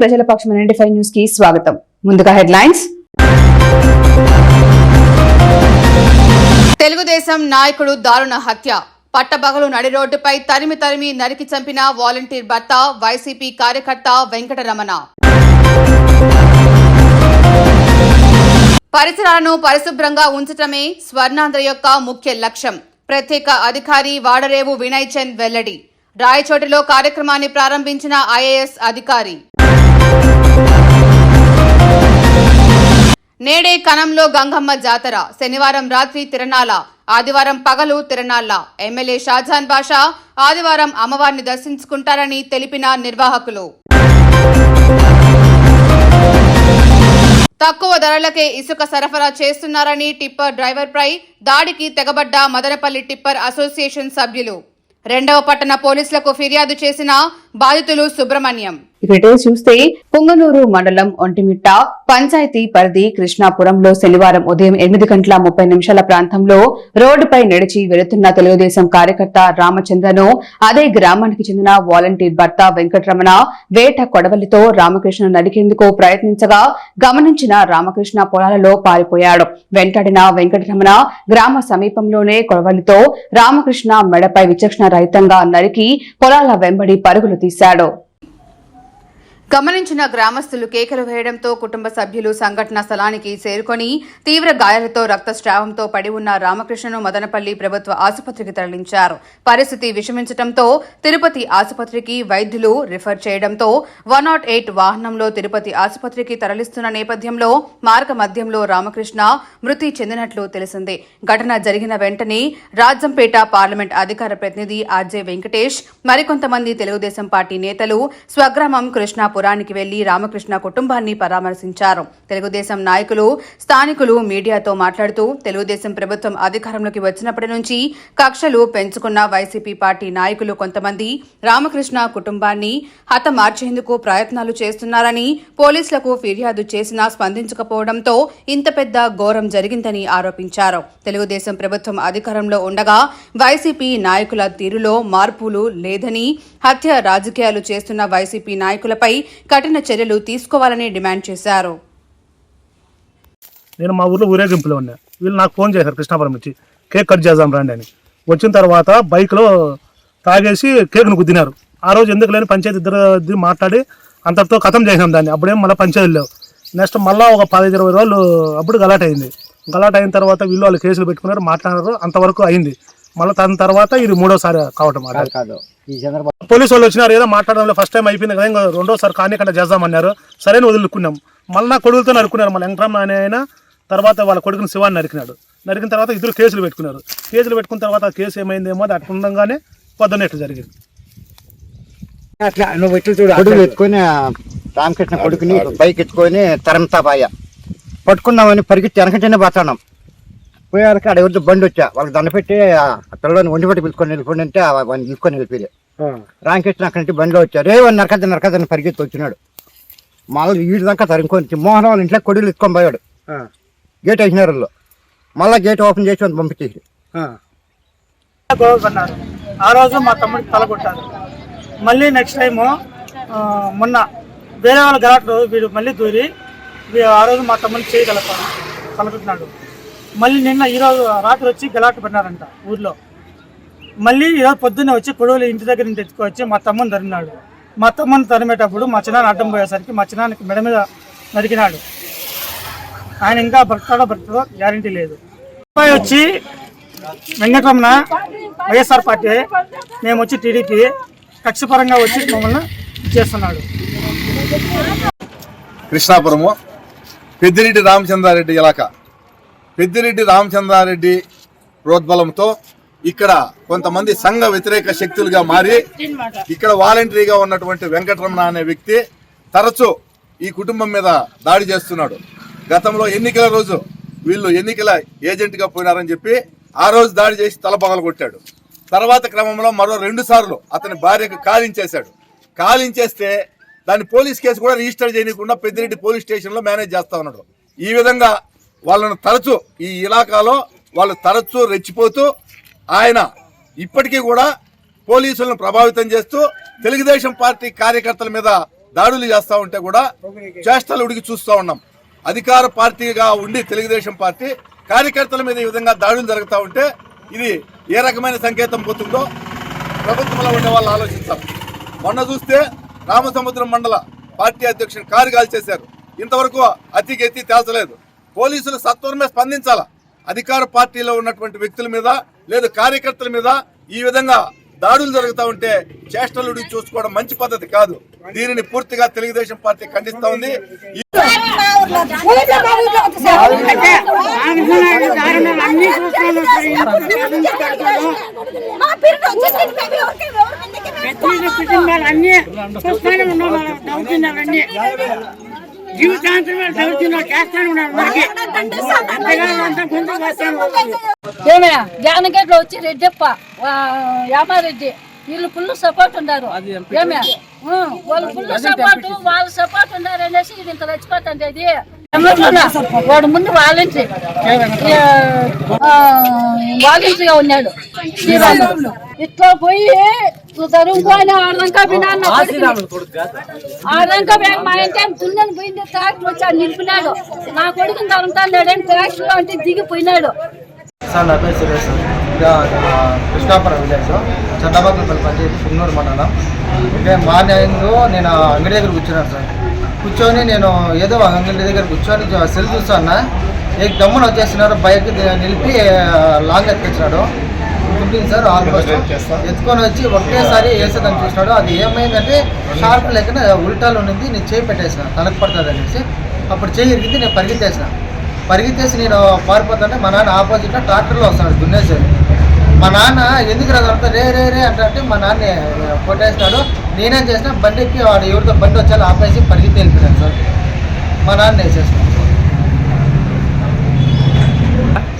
ప్రజల పక్షం ninety five న్యూస్కి స్వాగతం. ముందుగా హెడ్లైన్స్. తెలుగుదేశం నాయకుడు దారుణ హత్య. పట్టబగలు నడి రోడ్డుపై తరిమి తరిమి నరికి చంపిన వాలంటీర్ భర్త వైసీపీ కార్యకర్త వెంకటరమణ. పరిసరాలను పరిశుభ్రంగా ఉంచటమే స్వర్ణాంధ్ర యొక్క ముఖ్య లక్ష్యం. ప్రత్యేక అధికారి వాడరేవు వినయ్ చంద్ వెల్లడి. రాయచోటిలో కార్యక్రమాన్ని ప్రారంభించిన ఐఏఎస్ అధికారి. నేడే కనంలో గంగమ్మ జాతర. శనివారం రాత్రి తిరణాల. ఆదివారం పగలు తిరణాల. ఎమ్మెల్యే షాజహాన్ బాషా ఆదివారం అమ్మవారిని దర్శించుకుంటారని తెలిపిన నిర్వాహకులు. తక్కువ ధరలకే ఇసుక సరఫరా చేస్తున్నారని టిప్పర్ డ్రైవర్పై దాడికి తెగబడ్డ మదనపల్లి టిప్పర్ అసోసియేషన్ సభ్యులు. రెండవ పట్టణ పోలీసులకు ఫిర్యాదు చేసిన బాధితులు సుబ్రహ్మణ్యం. ఇక్కడ చూస్తే పుంగనూరు మండలం ఒంటిమిట్ట పంచాయతీ పరిధి కృష్ణాపురంలో శనివారం ఉదయం ఎనిమిది గంటల ముప్పై నిమిషాల ప్రాంతంలో రోడ్డుపై నడిచి వెళుతున్న తెలుగుదేశం కార్యకర్త రామచంద్రను అదే గ్రామానికి చెందిన వాలంటీర్ భర్త వెంకటరమణ వేట కొడవలితో రామకృష్ణ నరికేందుకు ప్రయత్నించగా గమనించిన రామకృష్ణ పొలాలలో పారిపోయాడు. వెంటాడిన వెంకటరమణ గ్రామ సమీపంలోనే కొడవలితో రామకృష్ణ మెడపై విచక్షణ రహితంగా నరికి పొలాల వెంబడి పరుగులు తీశాడు. గమనించిన గ్రామస్తులు కేకలు వేయడంతో కుటుంబ సభ్యులు సంఘటన స్థలానికి చేరుకొని తీవ్ర గాయాలతో రక్తస్రావంతో పడి ఉన్న రామకృష్ణను మదనపల్లి ప్రభుత్వ ఆసుపత్రికి తరలించారు. పరిస్థితి విషమించడంతో తిరుపతి ఆసుపత్రికి వైద్యులు రిఫర్ చేయడంతో వన్ నాట్ ఎయిట్ వాహనంలో తిరుపతి ఆసుపత్రికి తరలిస్తున్న నేపథ్యంలో మార్గ మధ్యంలో రామకృష్ణ మృతి చెందినట్లు తెలిసింది. ఘటన జరిగిన వెంటనే రాజంపేట పార్లమెంట్ అధికార ప్రతినిధి ఆర్జే వెంకటేష్ మరికొంతమంది తెలుగుదేశం పార్టీ నేతలు స్వగ్రామం కృష్ణాపూర్ పురానికి వెళ్ళి రామకృష్ణ కుటుంబాన్ని పరామర్శించారు. తెలుగుదేశం నాయకులు స్థానికులు మీడియాతో మాట్లాడుతూ తెలుగుదేశం ప్రభుత్వం అధికారంలోకి వచ్చినప్పటి నుంచి కక్షలు పెంచుకున్న వైసీపీ పార్టీ నాయకులు కొంతమంది రామకృష్ణ కుటుంబాన్ని హతమార్చేందుకు ప్రయత్నాలు చేస్తున్నారని పోలీసులకు ఫిర్యాదు చేసినా స్పందించకపోవడంతో ఇంత పెద్ద ఘోరం జరిగిందని ఆరోపించారు. తెలుగుదేశం ప్రభుత్వం అధికారంలో ఉండగా వైసీపీ నాయకుల తీరులో మార్పులు లేదని హత్య రాజకీయాలు చేస్తున్న వైసీపీ నాయకులపై కఠిన చర్యలు తీసుకోవాలని డిమాండ్ చేశారు. నేను మా ఊర్లో ఊరేగింపులో ఉన్నా. వీళ్ళు నాకు ఫోన్ చేశారు కృష్ణాపురం నుంచి. కేక్ కట్ చేద్దాం రండి అని. వచ్చిన తర్వాత బైక్లో తాగేసి కేక్ను గుద్దినారు. ఆ రోజు ఎందుకు లేని పంచాయతీ ఇద్దరు మాట్లాడి అంతటితో ఖతం చేసినాం దాన్ని. అప్పుడేం మళ్ళీ పంచాయతీ లేవు. నెక్స్ట్ మళ్ళీ ఒక పదహైదు ఇరవై రోజులు అప్పుడు గలాట్ అయింది గలాట్ అయిన తర్వాత వీళ్ళు వాళ్ళు కేసులు పెట్టుకున్నారు మాట్లాడారు అంతవరకు అయింది. మళ్ళీ దాని తర్వాత ఇది మూడోసారి కావటం కాదు పోలీసు వాళ్ళు వచ్చినారు ఏదో మాట్లాడడంలో ఫస్ట్ టైం అయిపోయింది కదా ఇంకా రెండోసారి కానీకంటే చేద్దామన్నారు. సరైన వదులుకున్నాం. మళ్ళీ నా కొడుకులతో నరుకున్నారు మళ్ళీ వెంకటరమణ అనే ఆయన తర్వాత వాళ్ళ కొడుకుని శివాన్ని నరికినాడు. నరికిన తర్వాత ఇద్దరు కేసులు పెట్టుకున్నారు. కేసులు పెట్టుకున్న తర్వాత ఆ కేసు ఏమైందేమో అది అట్లా ఉండగానే పొద్దున్న ఇట్లా జరిగింది. అట్లా నువ్వు ఇట్లు చూడు కొడుకు ఎత్తుకొని ఆ రామకృష్ణ కొడుకుని బైక్ ఎత్తుకొని తరంతా బాయ పట్టుకుందామని పరిగెత్తి వెనకంటేనే పోతున్నాం పోయాక ఆడ ఎవరితో బండి వచ్చా. వాళ్ళకి దండ పెట్టి ఆ పిల్లలని ఒంటి పెట్టి పిలుచుకొని వెళ్ళిపోండి అంటే వాడిని తీసుకొని వెళ్ళిపోయి రామకృష్ణ అక్కడి నుంచి బండిలో వచ్చా రే వాడిని నరకద్ద నరకద్దని పరిగెత్తి వచ్చినాడు. మళ్ళీ వీడి దాకా తరుముకొని మోహన్ వాళ్ళ ఇంట్లో కొడుకులు ఎత్తుకొని పోయాడు. గేట్ వేసినారు వాళ్ళు మళ్ళీ గేట్ ఓపెన్ చేసి వాళ్ళని పంపించేసి ఆ. రోజు మా తమ్ముడికి తల కొట్టారు మళ్ళీ నెక్స్ట్ టైము మొన్న వేరే వాళ్ళ గలాట్లో వీడు మళ్ళీ దూరి ఆ రోజు మా తమ్ముడిని చేయగలుగుతాను కలుగుతున్నాడు మళ్ళీ నిన్న ఈరోజు రాత్రి వచ్చి గలాట్ పడినారంట ఊర్లో. మళ్ళీ ఈరోజు పొద్దున్నే వచ్చి కొడువులు ఇంటి దగ్గర నుంచి తెచ్చుకొచ్చి మా తమ్ముని తరిమినాడు. మా తమ్ముని తరిమేటప్పుడు మా చిన్నాన్న అడ్డం పోయేసరికి మా చిన్నానికి మెడ మీద నరికినాడు. ఆయన ఇంకా బ్రతాడో భర్తడో గ్యారంటీ లేదు. అబ్బాయి వచ్చి వెంకటరమణ వైఎస్ఆర్ పార్టీ మేము వచ్చి టీడీపీ కక్షపరంగా వచ్చి మమ్మల్ని చేస్తున్నాడు. కృష్ణాపురము పెద్దిరెడ్డి రామచంద్రారెడ్డి ఇలాకా. పెద్దిరెడ్డి రామచంద్రారెడ్డి ప్రోద్బలంతో ఇక్కడ కొంతమంది సంఘ వ్యతిరేక శక్తులుగా మారి ఇక్కడ వాలంటరీగా ఉన్నటువంటి వెంకటరమణ అనే వ్యక్తి తరచూ ఈ కుటుంబం మీద దాడి చేస్తున్నాడు. గతంలో ఎన్నికల రోజు వీళ్ళు ఎన్నికల ఏజెంట్గా పోయినారని చెప్పి ఆ రోజు దాడి చేసి తలపగలు కొట్టాడు. తర్వాత క్రమంలో మరో రెండు సార్లు అతని భార్యకు కాలించేశాడు కాలించేస్తే దాని పోలీస్ కేసు కూడా రిజిస్టర్ చేయకుండా పెద్దిరెడ్డి పోలీస్ స్టేషన్లో మేనేజ్ చేస్తా ఉన్నాడు. ఈ విధంగా వాళ్ళను తరచూ ఈ ఇలాకాలో వాళ్ళు తరచూ రెచ్చిపోతూ ఆయన ఇప్పటికీ కూడా పోలీసులను ప్రభావితం చేస్తూ తెలుగుదేశం పార్టీ కార్యకర్తల మీద దాడులు చేస్తూ ఉంటే కూడా చేష్టలు ఉడికి చూస్తూ ఉన్నాం. అధికార పార్టీగా ఉండి తెలుగుదేశం పార్టీ కార్యకర్తల మీద ఈ విధంగా దాడులు జరుగుతూ ఉంటే ఇది ఏ రకమైన సంకేతం పోతుందో ప్రభుత్వంలో ఉండే వాళ్ళు ఆలోచిస్తారు మొన్న చూస్తే రామసముద్రం మండల పార్టీ అధ్యక్షుడు కారు కాల్చేశారు ఇంతవరకు అతికి ఎత్తి తేల్చలేదు. పోలీసులు సత్వరమే స్పందించాలా అధికార పార్టీలో ఉన్నటువంటి వ్యక్తుల మీద లేదు కార్యకర్తల మీద ఈ విధంగా దాడులు జరుగుతూ ఉంటే చేష్టలుడి చూసుకోవడం మంచి పద్ధతి కాదు దీనిని పూర్తిగా తెలుగుదేశం పార్టీ ఖండిస్తా ఉంది ఉన్నాం చేస్తానే అంత ముందుకు వస్తాను ఏమయ్యా వచ్చి రెడ్డప్ప యామారెడ్డి వీళ్ళు ఫుల్ సపోర్ట్ ఉన్నారు. ఏమయ్యా? వాళ్ళు ఫుల్ సపోర్ట్ వాళ్ళు సపోర్ట్ ఉన్నారు అనేసి ఇది ఇంత చచ్చిపోతుంది అది? వాడు ముందు వాలంటరీ. వాలంటరీగా ఉన్నాడు. ఇట్లా పోయి తరుముకొని ఆడంకా వినాన్న ఆడంకా మా ఇంటి దున్నని పోయింది ట్రాక్టర్ వచ్చి నిలిపినాడు. నా కొడుకుని తరుముతాను లేడని ట్రాక్టర్ అంటే దిగిపోయినాడు సార్ నా పేరు సురేష్ సార్. ఇక ఆ, కృష్ణాపురం విలేజ్ చంద్రబాబుపల్లి పంచాయతీ పున్నూరు మండలం. ఓకే మార్నింగ్ నేను అంగడి దగ్గర కూర్చున్నాను సార్. కూర్చొని నేను ఏదో అంగడి దగ్గర కూర్చొని సెల్ చూస్తున్నా. ఏ దమ్మున వచ్చేసినారు బైక్ నిలిపి లాంగ్ ఎత్తుకొచ్చినాడు ఉంటుంది సార్ ఆల్మోస్ట్ ఎత్తుకొని వచ్చి ఒకేసారి వేసేదని చూసినాడు. అది ఏమైందంటే షార్ప్ లెక్కన ఉల్టాలు ఉన్నది నేను చేయి పెట్టేసిన తనకు పడుతుంది అనేసి. అప్పుడు చేయి ఇరిగింది నేను పరిగెత్తేసిన. పరిగెత్తేసి నేను పారిపోతుంటే మా నాన్న ఆపోజిట్లో ట్రాక్టర్లో వస్తాడు దున్నేసాడు మా నాన్న ఎందుకు రాదంతా రే రే రే అంటే అంటే మా నాన్న కొట్టేసినాడు నేనేం చేసిన బండి ఎక్కి వాడు ఎవరితో బండి వచ్చాలో ఆపేసి పరిగెత్తి వెళ్ళిపోయాను సార్. మా నాన్న వేసేసినాడు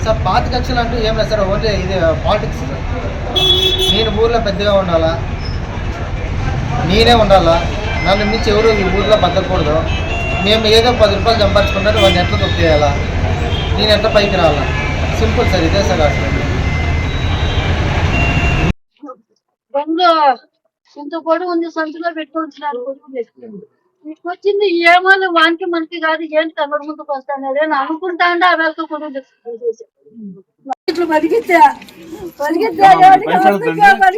సార్. పాత కక్షలు అంటూ ఏం లేదు సార్ ఓన్లీ ఇది పాలిటిక్స్ సార్. నేను ఊర్లో పెద్దగా ఉండాలా? నేనే ఉండాలా? నన్ను మించి ఎవరు ఈ ఊర్లో బతకూడదు. మేము ఏదో పది రూపాయలు సంపాదించుకుంటారు వాళ్ళని ఎట్లా తొక్కేయాలా? నేను ఎట్లా పైకి రావాలా? సింపుల్ సార్ ఇదే సార్ అసలు. బంగ్లా ఇంత పొడవు ఉంది సంచులో పెట్టుకుంటున్నారు కొడుకులు వచ్చింది ఏమో వానికి మనకి కాదు ఏంటి తమ్ముడు ముందుకు వస్తాను నేను అనుకుంటా అంటే ఆ వేళతో ఇట్లా.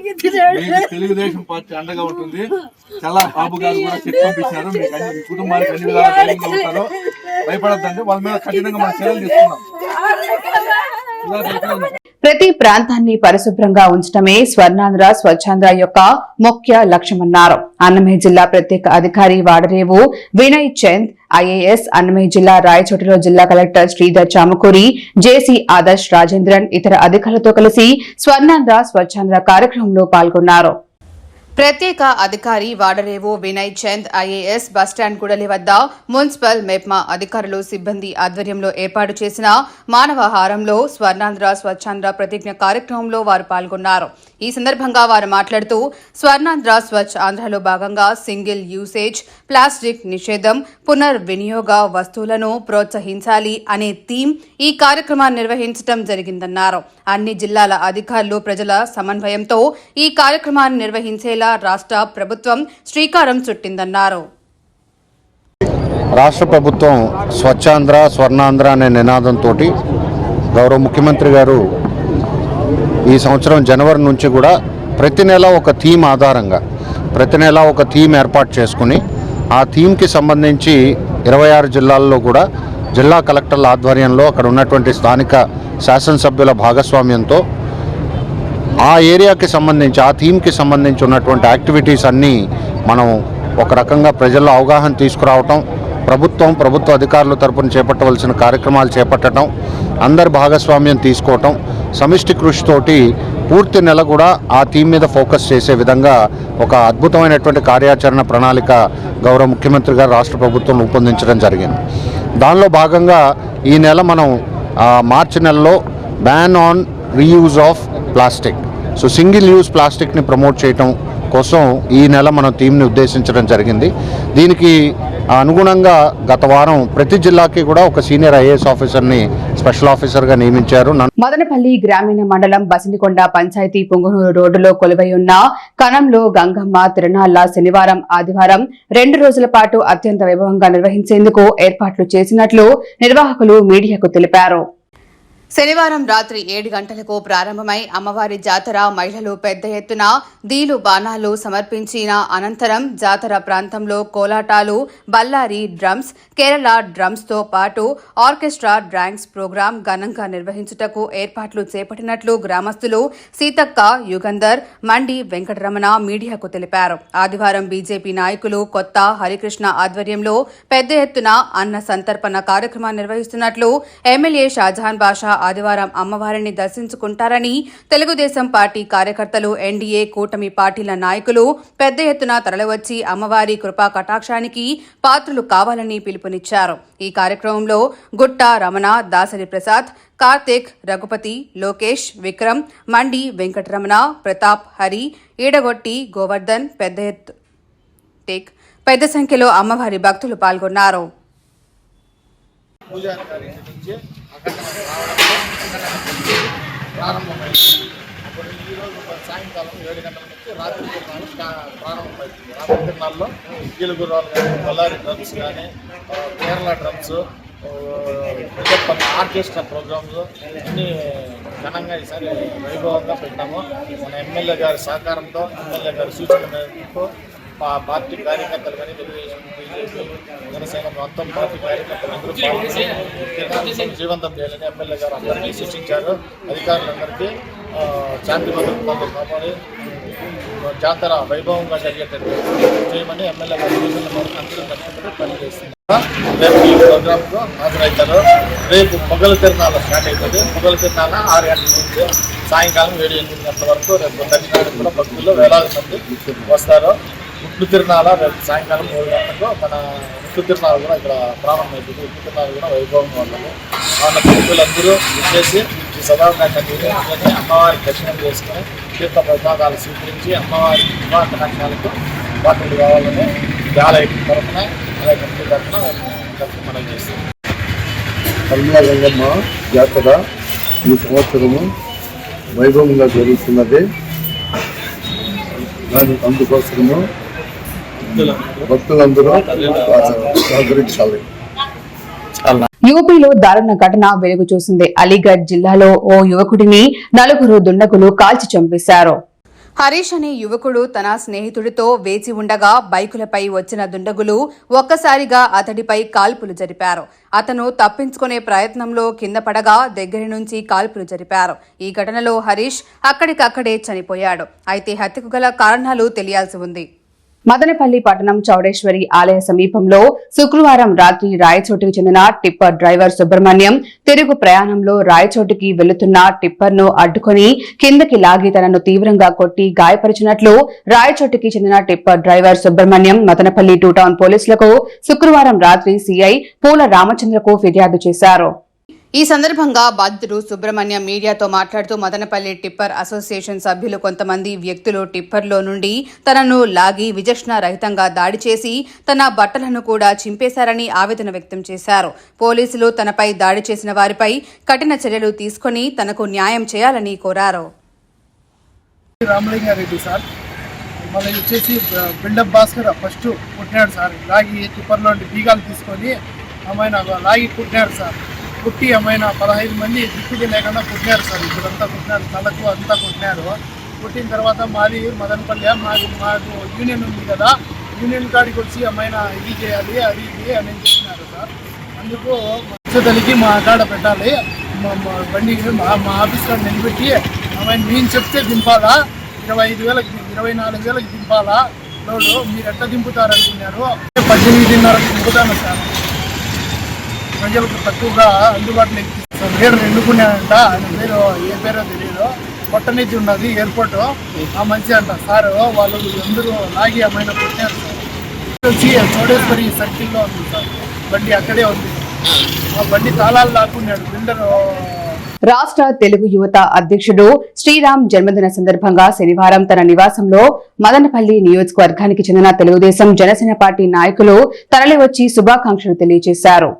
మీకు తెలుగుదేశం పార్టీ అండగా ఉంటుంది. చాలా బాబు గారు కూడా చెప్పి పంపించారు. మీకు కుటుంబానికి అన్ని ఉంటారు. భయపడద్దండి. వాళ్ళ మీద కఠినంగా మన చర్యలు తీసుకున్నాం. ప్రతి ప్రాంతాన్ని పరిశుభ్రంగా ఉంచడమే స్వర్ణాంధ్ర స్వచ్ఛాంధ్ర యొక్క ముఖ్య లక్ష్యమన్నారు. అన్నమయ్య జిల్లా ప్రత్యేక అధికారి వాడరేవు వినయ్ చంద్ ఐఏఎస్ అన్నమయ్య జిల్లా రాయచోటిలో జిల్లా కలెక్టర్ శ్రీధర్ చామకూరి జేసీ ఆదర్శ్ రాజేంద్రన్ ఇతర అధికారులతో కలిసి స్వర్ణాంధ్ర స్వచ్ఛాంధ్ర కార్యక్రమంలో పాల్గొన్నారు. ప్రత్యేక అధికారి Vadarevu Vinay Chand IAS bus stand గుడలి వద్ద మున్సిపల్ మెప్మా అధికారులు సిబ్బంది ఆధ్వర్యంలో ఏర్పాటు చేసిన మానవహారంలో స్వర్ణాంధ్ర స్వచ్ఛాంధ్ర ప్రతిజ్ఞ కార్యక్రమంలో వారు పాల్గొన్నారు. ఈ సందర్భంగా వారు మాట్లాడుతూ స్వర్ణాంధ్ర స్వచ్ఛ ఆంధ్రలో భాగంగా సింగిల్ యూసేజ్ ప్లాస్టిక్ నిషేధం పునర్వినియోగ వస్తువులను ప్రోత్సహించాలి అనే థీమ్ ఈ కార్యక్రమాన్ని నిర్వహించడం జరిగిందన్నారు. అన్ని జిల్లాల అధికారులు ప్రజల సమన్వయంతో ఈ కార్యక్రమాన్ని నిర్వహించేలా రాష్ట్ర ప్రభుత్వం శ్రీకారం చుట్టిందన్నారు. రాష్ట్ర ప్రభుత్వం స్వచ్ఛాంధ్ర స్వర్ణాంధ్ర అనే నినాదంతో గౌరవ ముఖ్యమంత్రి గారు ఈ సంవత్సరం జనవరి నుంచి కూడా ప్రతి నెల ఒక థీమ్ ఆధారంగా ప్రతి నెల ఒక థీమ్ ఏర్పాటు చేసుకుని ఆ థీమ్కి సంబంధించి ఇరవై ఆరు జిల్లాల్లో కూడా జిల్లా కలెక్టర్ల ఆధ్వర్యంలో అక్కడ ఉన్నటువంటి స్థానిక శాసనసభ్యుల భాగస్వామ్యంతో ఆ ఏరియాకి సంబంధించి ఆ థీమ్కి సంబంధించి ఉన్నటువంటి యాక్టివిటీస్ అన్నీ మనం ఒక రకంగా ప్రజల్లో అవగాహన తీసుకురావటం ప్రభుత్వం ప్రభుత్వ అధికారుల తరపున చేపట్టవలసిన కార్యక్రమాలు చేపట్టడం అందరి భాగస్వామ్యం తీసుకోవటం సమిష్టి కృషితోటి పూర్తి నెల కూడా ఆ థీమ్ మీద ఫోకస్ చేసే విధంగా ఒక అద్భుతమైనటువంటి కార్యాచరణ ప్రణాళిక గౌరవ ముఖ్యమంత్రి గారు రాష్ట్ర ప్రభుత్వం రూపొందించడం జరిగింది. దానిలో భాగంగా ఈ నెల మనం మార్చి నెలలో ban on reuse of plastic. So single use ప్లాస్టిక్ని promote చేయటం కోసం ఈ నెల మనం థీమ్ని ఉద్దేశించడం జరిగింది. దీనికి అనుగుణంగా గత వారం ప్రతి జిల్లాకి కూడా ఒక సీనియర్ ఐఏఎస్ ఆఫీసర్ని స్పెషల్ ఆఫీసర్గా నియమించారు. మదనపల్లి గ్రామీణ మండలం బసినికొండ పంచాయతీ పొంగునూరు రోడ్డులో కొలువై ఉన్న కణంలో గంగమ్మ తిరునాళ్ళ శనివారం ఆదివారం రెండు రోజుల పాటు అత్యంత వైభవంగా నిర్వహించేందుకు ఏర్పాట్లు చేసినట్లు నిర్వాహకులు మీడియాకు తెలిపారు. శనివారం రాత్రి ఏడు గంటలకు ప్రారంభమై అమ్మవారి జాతర మహిళలు పెద్ద ఎత్తున దీలు బాణాలు సమర్పించిన అనంతరం జాతర ప్రాంతంలో కోలాటాలు బల్లారి డ్రమ్స్ కేరళ డ్రమ్స్తో పాటు ఆర్కెస్ట్రా డ్రాంగ్స్ ప్రోగ్రాం ఘనంగా నిర్వహించుటకు ఏర్పాట్లు చేపట్టినట్లు గ్రామస్తులు సీతక్క యుగంధర్ మండి వెంకటరమణ మీడియాకు తెలిపారు. ఆదివారం బీజేపీ నాయకులు కొత్త హరికృష్ణ ఆధ్వర్యంలో పెద్ద ఎత్తున అన్న సంతర్పణ కార్యక్రమం నిర్వహిస్తున్నట్లు ఎమ్మెల్యే షాజహాన్ బాషా ఆదివారం అమ్మవారిని దర్శించుకుంటారని తెలుగుదేశం పార్టీ కార్యకర్తలు ఎన్డీఏ కూటమి పార్టీల నాయకులు పెద్ద ఎత్తున తరలివచ్చి అమ్మవారి కృపా కటాక్షానికి పాత్రులు కావాలని పిలుపునిచ్చారు. ఈ కార్యక్రమంలో గుట్ట రమణ దాసరి ప్రసాద్ కార్తిక్ రఘుపతి లోకేష్ విక్రమ్ మండి వెంకటరమణ ప్రతాప్ హరి ఈడగొట్టి గోవర్ధన్ పెద్ద ఎత్తు టేక్ పెద్ద సంఖ్యలో అమ్మవారి భక్తులు పాల్గొన్నారు. పూజారి గారి ఇంటి నుంచి అఖండ ప్రారంభమైంది. ఇప్పుడు ఈరోజు సాయంకాలం ఏడు గంటల నుంచి రాత్రి తిరునాళ్ళు స్టా- రాత్రి తిరునాళ్ళలో కీలుగుర్రాలు కానీ బళ్ళారి డ్రమ్స్ కానీ కేరళ డ్రమ్స్ ఆర్కెస్ట్రా ప్రోగ్రామ్స్ అన్నీ ఘనంగా ఈసారి వైభవంగా పెట్టాము. మన ఎమ్మెల్యే గారి సహకారంతో ఎమ్మెల్యే గారి సూచన మేరకు మా పార్టీ కార్యకర్తలు కానీ తెలుగుదేశం జనసేన మొత్తం పార్టీ కార్యకర్తలు జీవంతం చేయాలని ఎమ్మెల్యే గారు అందరికీ సూచించారు. అధికారులందరికీ శాంతి భద్రతలు కాపాడి జాతర వైభవంగా జరిగేటట్టు చేయమని ఎమ్మెల్యే గారు సూచనల మేరకు అందరూ కష్టపడి పనిచేస్తున్నారు రేపు ఈ ప్రోగ్రామ్కు హాజరవుతారు రేపు పొగల తిరునాళ్ళ స్టార్ట్ అవుతుంది పొగల తిరణాల ఆరు గంటల నుంచి సాయంకాలం ఏడు ఎనిమిది గంటల వరకు రేపు దర్శనానికి కూడా భక్తులు వేలాది మంది వస్తారు. ఉట్లు తిరునాల రేపు సాయంకాలం మూడు గంటలకు మన ఉట్లు తిరునాళ్ళ కూడా ఇక్కడ ప్రారంభమవుతుంది ఉట్లు తిరునాళ్ళ కూడా వైభవంగా ఉంటుంది మన భక్తులందరూ వచ్చేసి ఈ సదావకాశాన్ని వినియోగించుకొని అమ్మవారి దర్శనం చేసుకుని తీర్థ ప్రసాదాలు స్వీకరించి అమ్మవారి వివాహ కటాక్షాలకు పాత్రలు కావాలని ఆలయ తరఫున ఆలయ కమిటీ తరఫున మనం చేస్తాం. కల్మల గంగమ్మ జాతర ఈ సంవత్సరము వైభవంగా జరుగుతున్నది. దాని అందుకోసము భక్తులందరూ. సహకరించాలి. యూపీలో దారుణ ఘటన వెలుగు చూసింది. అలీగఢ్ జిల్లాలో ఓ యువకుడిని నలుగురు దుండగులు కాల్చి చంపేశారు. హరీష్ అనే యువకుడు తన స్నేహితుడితో వేచి ఉండగా బైకులపై వచ్చిన దుండగులు ఒక్కసారిగా అతడిపై కాల్పులు జరిపారు. అతను తప్పించుకునే ప్రయత్నంలో కింద పడగా దగ్గరి నుంచి కాల్పులు జరిపారు. ఈ ఘటనలో హరీష్ అక్కడికక్కడే చనిపోయాడు. అయితే హత్యకు గల కారణాలు తెలియాల్సి ఉంది. మదనపల్లి పట్టణం చౌడేశ్వరి ఆలయ సమీపంలో శుక్రవారం రాత్రి రాయచోటికి చెందిన టిప్పర్ డ్రైవర్ సుబ్రహ్మణ్యం తిరుగు ప్రయాణంలో రాయచోటికి వెళుతున్న టిప్పర్ను అడ్డుకుని కిందకి లాగి తనను తీవ్రంగా కొట్టి గాయపరిచినట్లు రాయచోటికి చెందిన tipper driver Subrahmanyam Madanapalle two town పోలీసులకు శుక్రవారం రాత్రి సీఐ పూల రామచంద్రకు ఫిర్యాదు చేశారు. ఈ సందర్భంగా బాధితుడు సుబ్రహ్మణ్యం మీడియాతో మాట్లాడుతూ మదనపల్లి టిప్పర్ అసోసియేషన్ సభ్యులు కొంతమంది వ్యక్తులు టిప్పర్లో నుండి తనను లాగి విచక్షణ రహితంగా దాడి చేసి తన బట్టలను కూడా చింపేశారని ఆవేదన వ్యక్తం చేశారు. పోలీసులు తనపై దాడి చేసిన వారిపై కఠిన చర్యలు తీసుకుని తనకు న్యాయం చేయాలని కోరారు. రామలింగారెడ్డి సార్ మళ్ళీ వచ్చేసి బిల్డప్ భాస్కర్ ఫస్ట్ సార్. లాగి టిప్పర్లో బీగాలు తీసుకొని లాగి పుట్టినాడు సార్. కుట్టి ఏమైనా పదహైదు మంది దిక్కుది లేకుండా కొట్టినారు సార్. ఇప్పుడంతా పుట్టినారు తలకు అంతా పుట్టినారు కొట్టిన తర్వాత మాది మదనపల్లి మాకు మాకు యూనియన్ ఉంది కదా యూనియన్ కాడికి వచ్చి ఏమైనా ఇది చేయాలి అది ఇది అని చెప్పినారు సార్. అందుకు వచ్చేతలికి మా కాడ పెట్టాలి. మా మా బండి మా మా ఆఫీస్ కాడ నిలబెట్టి ఆమె మేము చెప్తే దింపాలా? ఇరవై ఐదు వేలకి ఇరవై నాలుగు వేలకి దింపాలా? లోడు మీరు ఎట్లా దింపుతారనుకున్నారు పద్దెనిమిదిన్నరకు దింపుతాను సార్. ప్రజలకు తక్కువగా అందుబాటులో ఇప్పిస్తారు. లీడర్ ఎన్నుకున్నాడంట ఆయన పేరు ఏ పేరో తెలియదు కొట్టనిచ్చి ఉన్నది ఎయిర్పోర్ట్. ఆ మంచి అంట సార్ వాళ్ళు అందరూ లాగి అమ్మాయిన కొట్టారు వచ్చి చౌడేశ్వరి సర్కిల్లో ఉంది సార్. బండి అక్కడే ఉంది. ఆ బండి తాళాలు లాక్కున్నాడు బిల్డర్. రాష్ట్ర తెలుగు యువత అధ్యక్షుడు శ్రీరామ్ జన్మదిన సందర్భంగా శనివారం తన నివాసంలో మదనపల్లి నియోజకవర్గానికి చెందిన తెలుగుదేశం జనసేన పార్టీ నాయకులు తరలివచ్చి శుభాకాంక్షలు తెలియజేశారు.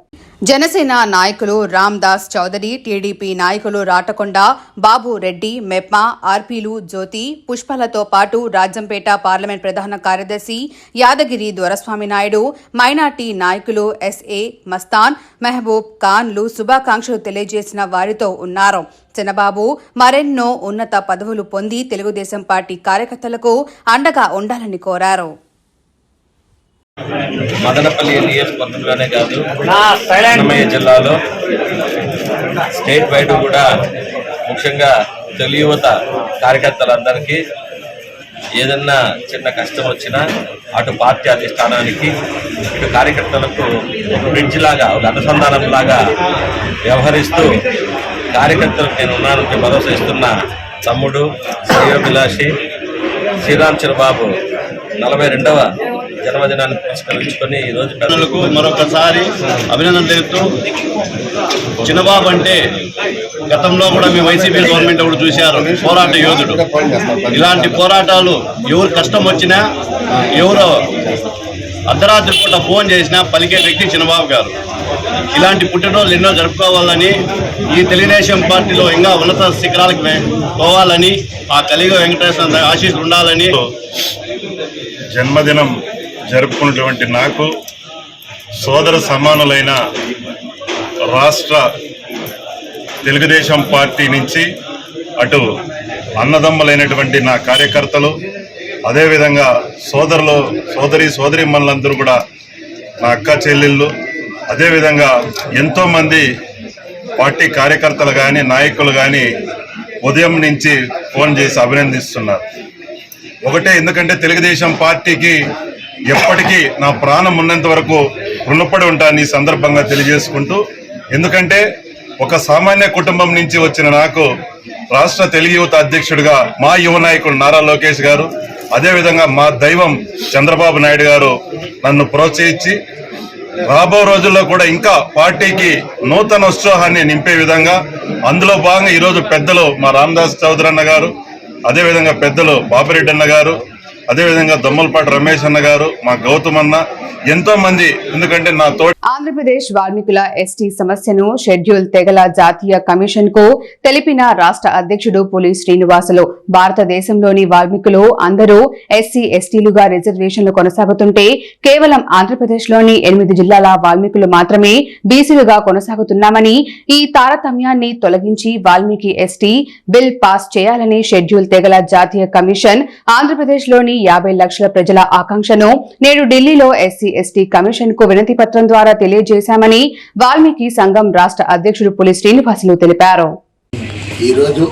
జనసేన నాయకులు రామ్ దాస్ చౌదరి టీడీపీ నాయకులు రాటకొండ బాబు రెడ్డి మెప్మా ఆర్పీలు జ్యోతి పుష్పలతో పాటు రాజంపేట పార్లమెంట్ ప్రధాన కార్యదర్శి యాదగిరి దొరస్వామి నాయుడు మైనార్టీ నాయకులు ఎస్ఏ మస్తాన్ మెహబూబ్ ఖాన్లు శుభాకాంక్షలు తెలియజేసిన వారితో ఉన్నారు. చిన్నబాబు మరెన్నో ఉన్నత పదవులు పొంది తెలుగుదేశం పార్టీ కార్యకర్తలకు అండగా ఉండాలని కోరారు. మదనపల్లి నియోజకవర్గంలోనే కాదు అన్నమయ్య జిల్లాలో స్టేట్ వైడ్ కూడా ముఖ్యంగా తొలి యువత కార్యకర్తలందరికీ ఏదన్నా చిన్న కష్టం వచ్చినా అటు పార్టీ అధిష్టానానికి ఇటు కార్యకర్తలకు బ్రిడ్జ్ లాగా ఒక అనుసంధానం లాగా వ్యవహరిస్తూ కార్యకర్తలకు నేను ఉన్నానని భరోసా ఇస్తున్న తమ్ముడు శ్రేయోభిలాషి శ్రీరామ్ చిరబాబు నలభై రెండవ జన్మదినాన్ని పురస్కరించుకొని ఈరోజు పిల్లలకు మరొకసారి అభినందన తెలుపుతూ చిన్నబాబు అంటే గతంలో కూడా మీ వైసీపీ గవర్నమెంట్ కూడా చూశారు పోరాట యోధుడు. ఇలాంటి పోరాటాలు ఎవరు కష్టం వచ్చినా ఎవరు అర్ధరాత్రి పూట ఫోన్ చేసినా పలికే వ్యక్తి చిన్నబాబు గారు. ఇలాంటి పుట్టినరోజులు ఎన్నో జరుపుకోవాలని ఈ తెలుగుదేశం పార్టీలో ఇంకా ఉన్నత శిఖరాలకు పోవాలని ఆ కలిగ వెంకటేశ్వర ఆశీస్సులు ఉండాలని జన్మదినం జరుపుకున్నటువంటి నాకు సోదర సమానులైన రాష్ట్ర తెలుగుదేశం పార్టీ నుంచి అటు అన్నదమ్ములైనటువంటి నా కార్యకర్తలు అదేవిధంగా సోదరులు సోదరి సోదరి మనులందరూ కూడా నా అక్క చెల్లెళ్ళు అదేవిధంగా ఎంతోమంది పార్టీ కార్యకర్తలు కానీ నాయకులు కానీ ఉదయం నుంచి ఫోన్ చేసి అభినందిస్తున్నారు. ఒకటే ఎందుకంటే తెలుగుదేశం పార్టీకి ఎప్పటికీ నా ప్రాణం ఉన్నంత వరకు రుణపడి ఉంటాను ఈ సందర్భంగా తెలియజేసుకుంటూ ఎందుకంటే ఒక సామాన్య కుటుంబం నుంచి వచ్చిన నాకు రాష్ట్ర తెలుగు యువత అధ్యక్షుడిగా మా యువ నాయకుడు నారా లోకేష్ గారు అదేవిధంగా మా దైవం చంద్రబాబు నాయుడు గారు నన్ను ప్రోత్సహించి రాబో రోజుల్లో కూడా ఇంకా పార్టీకి నూతన ఉత్సాహాన్ని నింపే విధంగా అందులో భాగంగా ఈరోజు పెద్దలు మా రామదాస్ చౌదరి అన్న గారు అదేవిధంగా పెద్దలు బాపిరెడ్డి అన్న గారు అదేవిధంగా దొమ్మలపాటి రమేష్ అన్న గారు మా గౌతమ్ అన్న ఎంతో మంది ఎందుకంటే నా తోటి ఆంధ్రప్రదేశ్ వాల్మీకుల ఎస్టీ సమస్యను షెడ్యూల్ తెగల జాతీయ కమిషన్కు తెలిపిన రాష్ట్ర అధ్యక్షుడు పులి శ్రీనివాసులు. భారతదేశంలోని వాల్మీకులు అందరూ ఎస్సీ ఎస్టీలుగా రిజర్వేషన్లు కొనసాగుతుంటే కేవలం ఆంధ్రప్రదేశ్లోని ఎనిమిది జిల్లాల వాల్మీకులు మాత్రమే బీసీలుగా కొనసాగుతున్నామని ఈ తారతమ్యాన్ని తొలగించి వాల్మీకి ఎస్టీ బిల్ పాస్ చేయాలని షెడ్యూల్ తెగల జాతీయ కమిషన్ ఆంధ్రప్రదేశ్లోని యాభై లక్షల ప్రజల ఆకాంక్షను నేడు ఢిల్లీలో ఎస్సీ ఎస్టీ కమిషన్కు వినతి పత్రం ద్వారా తెలియజేశామని వాల్మీకి సంఘం రాష్ట్ర అధ్యక్షుడు పులి శ్రీనివాసులు తెలిపారు. ఈరోజు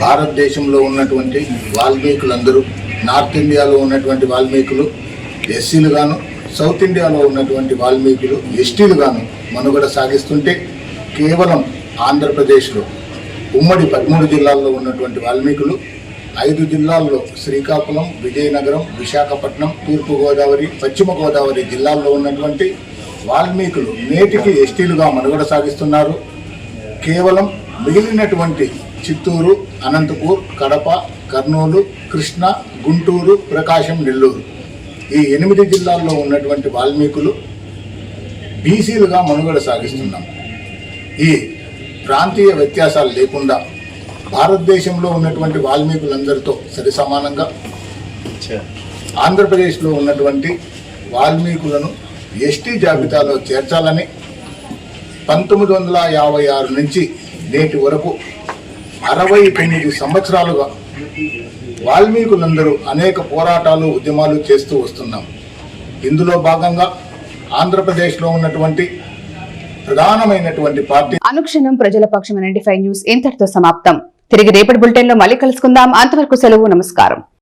భారతదేశంలో ఉన్నటువంటి వాల్మీకులందరూ నార్త్ ఇండియాలో ఉన్నటువంటి వాల్మీకులు ఎస్సీలు గాను సౌత్ ఇండియాలో ఉన్నటువంటి వాల్మీకులు ఎస్టీలు గాను మనుగడ సాగిస్తుంటే కేవలం ఆంధ్రప్రదేశ్లో ఉమ్మడి పదమూడు జిల్లాల్లో ఉన్నటువంటి వాల్మీకులు ఐదు జిల్లాల్లో శ్రీకాకుళం విజయనగరం విశాఖపట్నం తూర్పుగోదావరి పశ్చిమ గోదావరి జిల్లాల్లో ఉన్నటువంటి వాల్మీకులు నేటికి ఎస్టీలుగా మనుగడ సాగిస్తున్నారు. కేవలం మిగిలినటువంటి చిత్తూరు అనంతపూర్ కడప కర్నూలు కృష్ణ గుంటూరు ప్రకాశం నెల్లూరు ఈ ఎనిమిది జిల్లాల్లో ఉన్నటువంటి వాల్మీకులు బీసీలుగా మనుగడ సాగిస్తున్నాం. ఈ ప్రాంతీయ వ్యత్యాసాలు లేకుండా భారతదేశంలో ఉన్నటువంటి వాల్మీకులందరితో సరి సమానంగా ఆంధ్రప్రదేశ్లో ఉన్నటువంటి వాల్మీకులను ఎస్టీ జాబితాలో చేర్చాలని పంతొమ్మిది వందల యాభై ఆరు నుంచి నేటి వరకు అరవై తొమ్మిది సంవత్సరాలుగా వాల్మీకులందరూ అనేక పోరాటాలు ఉద్యమాలు చేస్తూ వస్తున్నాం. ఇందులో భాగంగా ఆంధ్రప్రదేశ్లో ఉన్నటువంటి ప్రధానమైనటువంటి పార్టీ అనుక్షణం ప్రజల పక్షం నైన్టీ న్యూస్ ఇంతటితో సమాప్తం. తిరిగి రేపటి బులెటిన్లో మళ్ళీ కలుసుకుందాం. అంతవరకు సెలవు నమస్కారం.